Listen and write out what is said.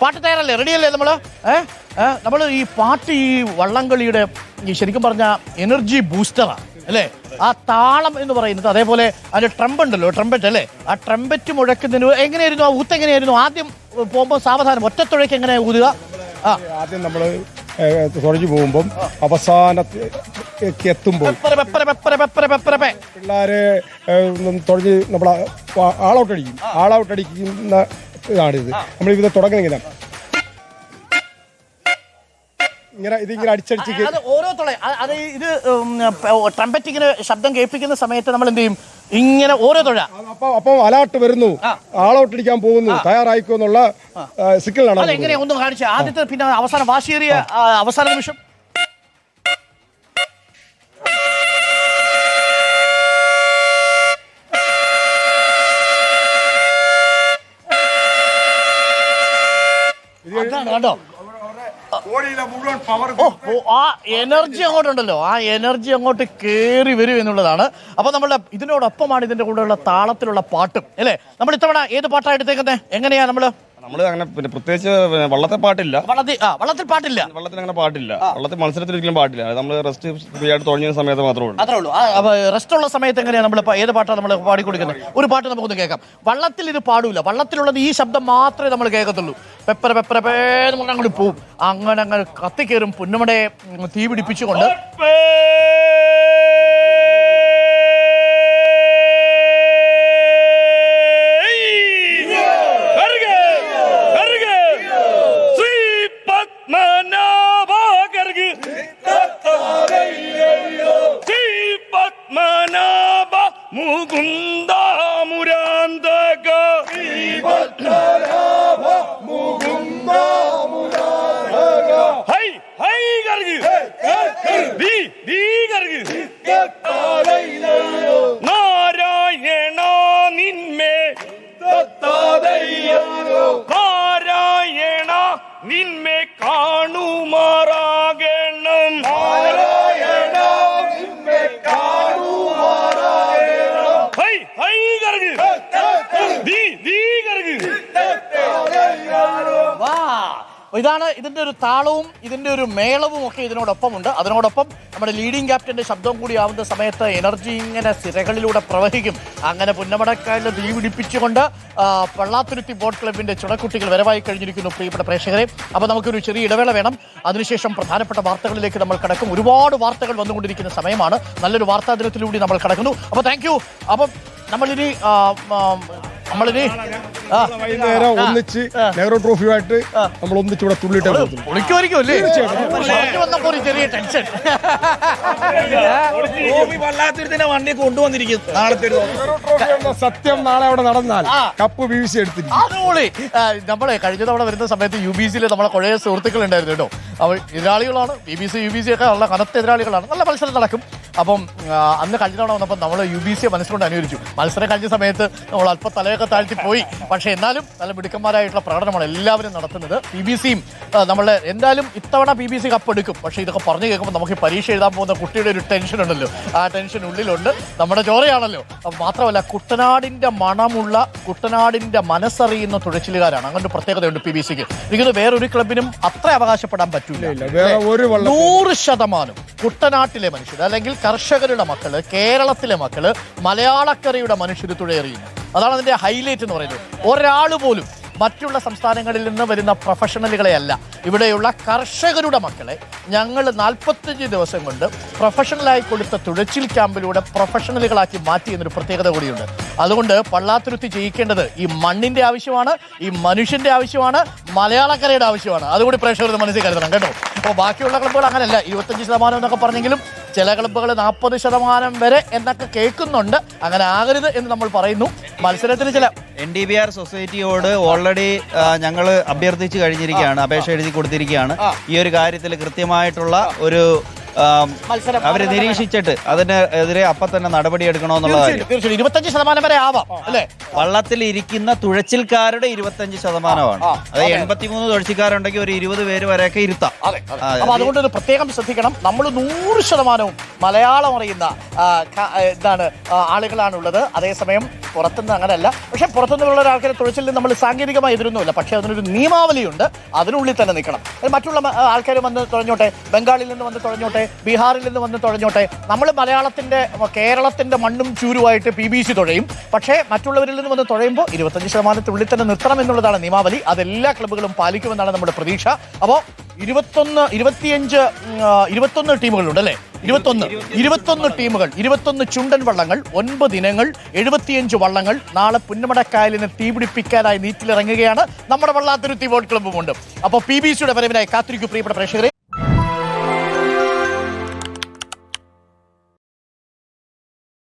പാട്ട് തയ്യാറല്ലേ? റെഡിയല്ലേ നമ്മൾ? ഏഹ് നമ്മൾ ഈ പാട്ട് ഈ വള്ളംകളിയുടെ ഈ ശരിക്കും പറഞ്ഞ എനർജി ബൂസ്റ്ററാണ് അല്ലേ? ആ താളം എന്ന് പറയുന്നത് അതേപോലെ അതിന്റെ ട്രംപ് ഉണ്ടല്ലോ ട്രംപറ്റ് അല്ലേ? ആ ട്രംപറ്റ് മുഴക്കുന്നതിന് എങ്ങനെയായിരുന്നു? ആ ഊത്ത് എങ്ങനെയായിരുന്നു? ആദ്യം പോകുമ്പോൾ സാവധാനം ഒറ്റത്തുഴയ്ക്ക് എങ്ങനെ ഊതുക? ആ. ആദ്യം നമ്മൾ തുഴഞ്ഞു പോകുമ്പം അവസാനത്തേക്ക് എത്തുമ്പോൾ. പിള്ളേരെ തുഴഞ്ഞ് നമ്മൾ ആളൗട്ട് അടിക്കും ആളൗട്ട് അടിക്കുന്ന ഇതാണിത് നമ്മൾ ഇത് തുടങ്ങുന്ന ഇങ്ങനെ. ഇങ്ങനെ ഇതിങ്ങനെ അടിച്ചടിച്ച് അത് ഓരോ തുള അത് ഇത് ട്രംപറ്റ് ഇങ്ങനെ ശബ്ദം കേൾപ്പിക്കുന്ന സമയത്ത് നമ്മൾ എന്ത് ചെയ്യും? ഇങ്ങനെ ഓരോ തുഴ. അപ്പൊ അപ്പൊ അലാട്ട് വരുന്നു. ആളൗട്ട് അടിക്കാൻ പോകുന്നു. തയ്യാറായിക്കോ എന്നുള്ള സിഗ്നലാണ് എങ്ങനെയാ ഒന്നും കാണിച്ചു. ആദ്യത്തെ പിന്നെ അവസാനം വാശിയേറിയ അവസാന നിമിഷം. ഓ ഓ, ആ എനർജി അങ്ങോട്ടുണ്ടല്ലോ. ആ എനർജി അങ്ങോട്ട് കേറി വരും എന്നുള്ളതാണ്. അപ്പൊ നമ്മളുടെ ഇതിനോടൊപ്പമാണ് ഇതിന്റെ കൂടെയുള്ള താളത്തിലുള്ള പാട്ടും. അല്ലേ? നമ്മൾ ഇത്തവണ ഏത് പാട്ടാണ് എടുത്തേക്കുന്നത്? എങ്ങനെയാ നമ്മൾ? നമ്മൾ അങ്ങനെ പിന്നെ പ്രത്യേകിച്ച് പിന്നെ വള്ളത്തെ പാട്ടില്ല. വള്ളത്തിൽ ആ വള്ളത്തിൽ പാട്ടില്ല. വള്ളത്തിൽ അങ്ങനെ പാട്ടില്ല. വള്ളത്തിൽ മത്സരത്തിൽ ഒരിക്കലും പാട്ടില്ല. അത് നമ്മൾ റെസ്റ്റ് ഫ്രീ ആയിട്ട് തുടങ്ങിയ സമയത്ത് മാത്രമേ ഉള്ളൂ. അത്രേ ഉള്ളൂ. ആ, അപ്പൊ റെസ്റ്റ് ഉള്ള സമയത്ത് എങ്ങനെയാണ് നമ്മൾ ഏത് പാട്ടാണ് നമ്മൾ പാടിക്കൊടുക്കുന്നത് ഒരു പാട്ട് നമുക്കൊന്ന് കേൾക്കാം. വള്ളത്തിൽ ഇത് പാടൂല. വള്ളത്തിലുള്ളത് ഈ ശബ്ദം മാത്രമേ നമ്മൾ കേൾക്കത്തുള്ളൂ. പെപ്പര പെപ്പര പേന്ന് പറഞ്ഞ് അങ്ങോട്ട് പോവും. അങ്ങനെ അങ്ങനെ കത്തിക്കേറും. പുന്നമടെ തീ പിടിപ്പിച്ചുകൊണ്ട് നാരായണ നിന്മേ നാരായണ നിന്മേ കാണുമാറാകണം. ഹൈ ഹൈ കർഗ് ദീ ദീ കർഗ് വാ ഇതാണ് ഇതിന്റെ ഒരു താളവും ഇതിന്റെ ഒരു മേളവും ഒക്കെ ഇതിനോടൊപ്പമുണ്ട്. അതിനോടൊപ്പം നമ്മുടെ ലീഡിംഗ് ക്യാപ്റ്റന്റെ ശബ്ദം കൂടി ആവുന്ന സമയത്ത് എനർജി ഇങ്ങനെ സിരകളിലൂടെ പ്രവഹിക്കും. അങ്ങനെ പുന്നമടക്കായലിൽ തീ പിടിപ്പിച്ചുകൊണ്ട് പള്ളാത്തുരുത്തി ബോട്ട് ക്ലബിന്റെ ചുണക്കുട്ടികൾ വരവായി കഴിഞ്ഞിരിക്കുന്നു പ്രിയപ്പെട്ട പ്രേക്ഷകരെ. അപ്പോൾ നമുക്കൊരു ചെറിയ ഇടവേള വേണം. അതിനുശേഷം പ്രധാനപ്പെട്ട വാർത്തകളിലേക്ക് നമ്മൾ കടക്കും. ഒരുപാട് വാർത്തകൾ വന്നുകൊണ്ടിരിക്കുന്ന സമയമാണ്. നല്ലൊരു വാർത്താ ദിനത്തിലൂടെ നമ്മൾ കടക്കുന്നു. അപ്പോൾ താങ്ക് യു അപ്പം നമ്മളിനി നമ്മളിനി വൈകുന്നേരം ഒന്നിച്ച് നെഹ്റു ട്രോഫിയുമായിട്ട് നമ്മൾ ഒന്നിച്ച് ഇവിടെ തുള്ളിട്ടേ അല്ലേ? പറഞ്ഞു വന്നപ്പോ ഒരു ചെറിയ ടെൻഷൻ. വണ്ടി കൊണ്ടുവന്നിരിക്കും നാളത്തെ സത്യം നാളെ അവിടെ നടന്നാൽ കപ്പ് വീഴ്ച എടുത്തിരിക്കും. നമ്മളെ കഴിഞ്ഞ തവണ വരുന്ന സമയത്ത് യു ബി സിയിൽ നമ്മളെ കുറേ സുഹൃത്തുക്കൾ ഉണ്ടായിരുന്നു കേട്ടോ. അവർ എതിരാളികളാണ്. B B C U B C ഒക്കെ ഉള്ള കനത്ത എതിരാളികളാണ്. നല്ല മത്സരം നടക്കും. അപ്പം അന്ന് കഴിഞ്ഞ തവണ വന്നപ്പോൾ നമ്മൾ യു ബി സിയെ മനസ്സുകൊണ്ട് അനുകരിച്ചു. മത്സരം കഴിഞ്ഞ സമയത്ത് നമ്മൾ അല്പം തലയൊക്കെ താഴ്ത്തി പോയി. പക്ഷേ എന്നാലും നല്ല മിടുക്കന്മാരായിട്ടുള്ള പ്രകടനമാണ് എല്ലാവരും നടത്തുന്നത്. പി ബി സിയും നമ്മളെ എന്തായാലും ഇത്തവണ പി ബി സി കപ്പ് എടുക്കും. പക്ഷേ ഇതൊക്കെ പറഞ്ഞു കേൾക്കുമ്പോൾ നമുക്ക് പരീക്ഷ എഴുതാൻ പോകുന്ന കുട്ടിയുടെ ഒരു ടെൻഷൻ ഉണ്ടല്ലോ. ആ ടെൻഷൻ ഉള്ളിലുണ്ട്. നമ്മുടെ ചോരയാണല്ലോ മാത്രമല്ല കുട്ടനാടിന്റെ മണമുള്ള കുട്ടനാടിന്റെ മനസ്സറിയുന്ന തുഴച്ചിലുകാരാണ്. അങ്ങനെ ഒരു പ്രത്യേകതയുണ്ട് പി ബി സിക്ക് എനിക്കത് വേറൊരു ക്ലബിനും അത്ര അവകാശപ്പെടാൻ പറ്റൂല. നൂറ് ശതമാനം കുട്ടനാട്ടിലെ മനുഷ്യർ അല്ലെങ്കിൽ കർഷകരുടെ മക്കൾ കേരളത്തിലെ മക്കൾ മലയാളക്കരയുടെ മനുഷ്യർ തുഴയെറിയുന്നു. അതാണ് അതിന്റെ ഹൈലൈറ്റ് എന്ന് പറയുന്നത്. ഒരാൾ പോലും മറ്റുള്ള സംസ്ഥാനങ്ങളിൽ നിന്ന് വരുന്ന പ്രൊഫഷണലുകളെ അല്ല ഇവിടെയുള്ള കർഷകരുടെ മക്കളെ ഞങ്ങൾ നാൽപ്പത്തഞ്ച് ദിവസം കൊണ്ട് പ്രൊഫഷണലായി കൊടുത്ത തുഴച്ചിൽ ക്യാമ്പിലൂടെ പ്രൊഫഷണലുകളാക്കി മാറ്റി എന്നൊരു പ്രത്യേകത കൂടിയുണ്ട്. അതുകൊണ്ട് പള്ളാത്തുരുത്തി ചെയ്യിക്കേണ്ടത് ഈ മണ്ണിന്റെ ആവശ്യമാണ് ഈ മനുഷ്യന്റെ ആവശ്യമാണ് മലയാളക്കരയുടെ ആവശ്യമാണ്. അതുകൂടി പ്രേക്ഷകർ ഇത് മനസ്സിൽ കരുതണം കേട്ടോ. അപ്പോൾ ബാക്കിയുള്ള ക്ലബ്ബുകൾ അങ്ങനെയല്ല ഇരുപത്തഞ്ച് ശതമാനം എന്നൊക്കെ പറഞ്ഞെങ്കിലും ചില ക്ലബ്ബുകൾ നാൽപ്പത് ശതമാനം വരെ എന്നൊക്കെ കേൾക്കുന്നുണ്ട്. അങ്ങനെ ആകരുത് എന്ന് നമ്മൾ പറയുന്നു. മത്സരത്തിന് ചില എൻ ഡി ബി ആർ സൊസൈറ്റിയോട് ഓൾറെഡി ഞങ്ങൾ അഭ്യർത്ഥിച്ചു കഴിഞ്ഞിരിക്കുകയാണ് അപേക്ഷ എഴുതി കൊടുത്തിരിക്കുകയാണ്. ഈ ഒരു കാര്യത്തിൽ കൃത്യമായിട്ടുള്ള ഒരു അവരെ നിരീക്ഷിച്ചിട്ട് അതിനെതിരെ അപ്പൊ തന്നെ നടപടി എടുക്കണമെന്നുള്ളതാണ് ഇരുപത്തഞ്ച് ശതമാനം വരെ ആവാം അല്ലേ? വള്ളത്തിൽ ഇരിക്കുന്ന തുഴച്ചിൽക്കാരുടെ ഇരുപത്തഞ്ച് ശതമാനമാണ്. അത്. എൺപത്തിമൂന്ന് തുഴച്ചിൽക്കാരുണ്ടെങ്കിൽ ഒരു ഇരുപത് പേര് വരെയൊക്കെ ഇരുത്താം. അപ്പൊ അതുകൊണ്ട് ഒരു പ്രത്യേകം ശ്രദ്ധിക്കണം. നമ്മൾ നൂറ് ശതമാനവും മലയാളം അറിയുന്ന എന്താണ് ആളുകളാണുള്ളത്. അതേസമയം പുറത്തുനിന്ന് അങ്ങനെയല്ല. പക്ഷെ പുറത്തുനിന്നുള്ള ഒരാൾക്കാരെ തുഴച്ചിൽ നമ്മൾ സാങ്കേതികമായി എതിരൊന്നുമില്ല. പക്ഷേ അതിനൊരു നിയമാവലിയുണ്ട്. അതിനുള്ളിൽ തന്നെ നിൽക്കണം. മറ്റുള്ള ആൾക്കാർ വന്ന് തുഴഞ്ഞോട്ടെ ബംഗാളിൽ നിന്ന് വന്ന് തുഴഞ്ഞോട്ടെ ബീഹാറിൽ നിന്ന് വന്ന് തുഴഞ്ഞോട്ടെ നമ്മൾ മലയാളത്തിന്റെ കേരളത്തിന്റെ മണ്ണും ചൂരുമായിട്ട് പി ബി സി തുഴയും. പക്ഷേ മറ്റുള്ളവരിൽ നിന്ന് വന്ന് തുഴയുമ്പോൾ ഇരുപത്തഞ്ച് ശതമാനത്തിനുള്ളിൽ തന്നെ നിർത്തണം എന്നുള്ളതാണ് നിയമാവലി. അതെല്ലാ ക്ലബ്ബുകളും പാലിക്കുമെന്നാണ് നമ്മുടെ പ്രതീക്ഷ. അപ്പോൾ ഇരുപത്തൊന്ന് ഇരുപത്തിയഞ്ച് ഇരുപത്തൊന്ന് ടീമുകളുണ്ട് അല്ലേ? ഇരുപത്തൊന്ന് ഇരുപത്തൊന്ന് ടീമുകൾ ഇരുപത്തൊന്ന് ചുണ്ടൻ വള്ളങ്ങൾ ഒൻപത് ഇനങ്ങൾ എഴുപത്തിയഞ്ച് വള്ളങ്ങൾ നാളെ പുന്നമടക്കായലിനെ തീപിടിപ്പിക്കാനായി നീറ്റിലിറങ്ങുകയാണ് നമ്മുടെ വള്ളാത്തുരുത്തി ബോട്ട് ക്ലബ്ബും ഉണ്ട്. അപ്പോൾ പി ബി സിയുടെ വരവിനായി കാത്തിരിക്കൂ പ്രിയപ്പെട്ട പ്രേക്ഷകരെ.